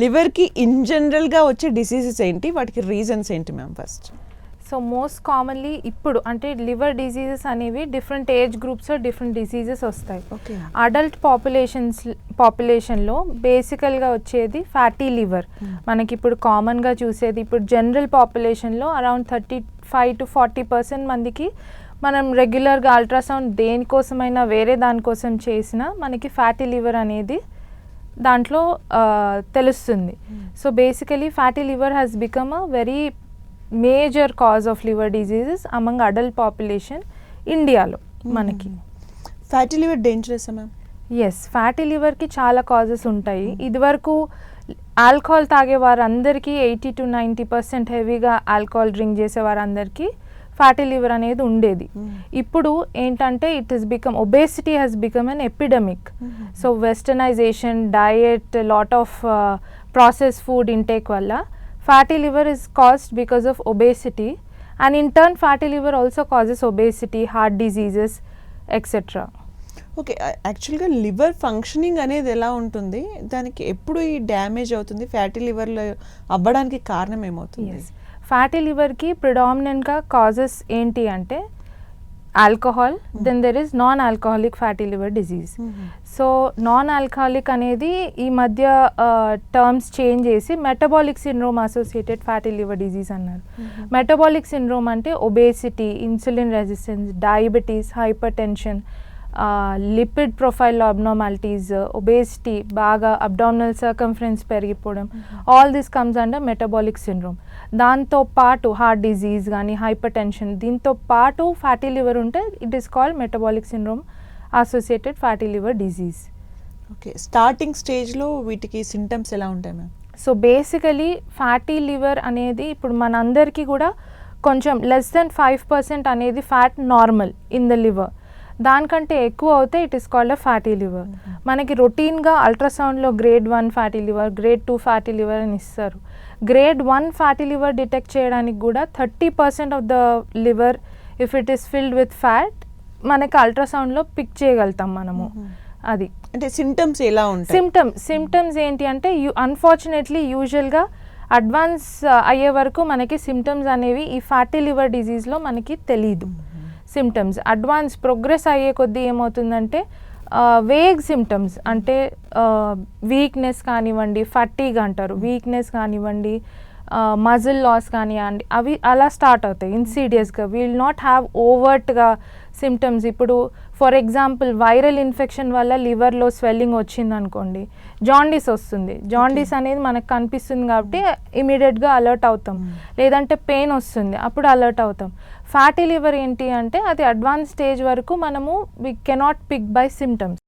లివర్కి ఇన్ జనరల్గా వచ్చే డిసీజెస్ ఏంటి? వాటికి రీజన్స్ ఏంటి ma'am first? So most commonly ఇప్పుడు అంటే లివర్ డిసీజెస్ అనేవి different age groups different diseases వస్తాయి. ఓకే. అడల్ట్ పాపులేషన్స్ పాపులేషన్లో బేసికల్గా వచ్చేది ఫ్యాటీ లివర్. మనకి ఇప్పుడు కామన్గా చూసేది ఇప్పుడు general పాపులేషన్లో around thirty five to forty percent మందికి మనం రెగ్యులర్గా అల్ట్రాసౌండ్ దేనికోసమైనా వేరే దానికోసం చేసినా మనకి ఫ్యాటీ లివర్ అనేది దాంట్లో తెలుస్తుంది. So basically fatty liver has become a very major cause of liver diseases among adult population ఇండియాలో మనకి. Fatty liver dangerous ma'am yes fatty లివర్కి చాలా కాజెస్ ఉంటాయి. ఇదివరకు ఆల్కహాల్ తాగే వారందరికీ ఎయిటీ టు నైంటీ పర్సెంట్ హెవీగా ఆల్కహాల్ డ్రింక్ చేసే వారందరికీ ఫ్యాటీ లివర్ అనేది ఉండేది. ఇప్పుడు ఏంటంటే it is become obesity has become an epidemic so westernization diet lot of process food intake వల్ల fatty liver is caused because of obesity and in turn fatty liver also causes obesity heart diseases etcetera okay యాక్చువల్గా liver functioning అనేది ఎలా ఉంటుంది? దానికి ఎప్పుడు ఈ damage అవుతుంది? Fatty లివర్లో అవ్వడానికి కారణం ఏమవుతుంది? ఫ్యాటీ లివర్కి ప్రిడామినెంట్గా కాజెస్ ఏంటి అంటే alcohol then there is non alcoholic fatty liver disease so non alcoholic అనేది ఈ మధ్య టర్మ్స్ చేంజ్ చేసి metabolic syndrome associated fatty liver disease అన్నారు. మెటబాలిక్ సిండ్రోమ్ అంటే obesity insulin resistance diabetes hypertension lipid profile abnormalities obesity బాగా abdominal circumference పెరిగిపోవడం. All this comes under metabolic syndrome దాంతో పాటు హార్ట్ డిజీజ్ కానీ హైపర్ టెన్షన్ దీంతో పాటు ఫ్యాటీ లివర్ ఉంటే it is called metabolic syndrome associated fatty liver disease. Okay starting స్టేజ్లో వీటికి సింటమ్స్ ఎలా ఉంటాయి ma'am? So basically fatty liver అనేది ఇప్పుడు మనందరికీ కూడా కొంచెం లెస్ దెన్ ఫైవ్ పర్సెంట్ అనేది fat normal in the liver దానికంటే ఎక్కువ అవుతే it is called a fatty liver మనకి రొటీన్గా అల్ట్రాసౌండ్లో grade one fatty liver grade two fatty liver అని ఇస్తారు. Grade one fatty liver detect చేయడానికి కూడా thirty percent of the liver if it is filled with fat మనకి అల్ట్రాసౌండ్లో పిక్ చేయగలుగుతాం మనము. అది. అంటే సింటమ్స్ ఎలా ఉంటాయి? సిమ్టమ్స్ సిమ్టమ్స్ ఏంటి అంటే యూ అన్ఫార్చునేట్లీ యూజువల్గా అడ్వాన్స్ అయ్యే వరకు మనకి సిమ్టమ్స్ అనేవి ఈ ఫ్యాటీ లివర్ డిజీజ్లో మనకి తెలియదు సిమ్టమ్స్ అడ్వాన్స్ ప్రోగ్రెస్ అయ్యే కొద్దీ ఏమవుతుందంటే వేగ్ సిమ్టమ్స్ అంటే వీక్నెస్ కానివ్వండి ఫట్టీగా అంటారు. వీక్నెస్ కానివ్వండి మజిల్ లాస్ కానివ్వండి అవి అలా స్టార్ట్ అవుతాయి ఇన్సీడియస్గా విల్ నాట్ హ్యావ్ ఓవర్ట్గా సిమ్టమ్స్ ఇప్పుడు ఫర్ ఎగ్జాంపుల్ వైరల్ ఇన్ఫెక్షన్ వల్ల లివర్లో స్వెల్లింగ్ వచ్చింది అనుకోండి జాండీస్ వస్తుంది. జాండీస్ అనేది మనకు కనిపిస్తుంది కాబట్టి ఇమీడియట్గా అలర్ట్ అవుతాం. లేదంటే పెయిన్ వస్తుంది అప్పుడు అలర్ట్ అవుతాం. ఫ్యాటీ లివర్ ఏంటి అంటే అది అడ్వాన్స్ స్టేజ్ వరకు మనము we cannot pick by symptoms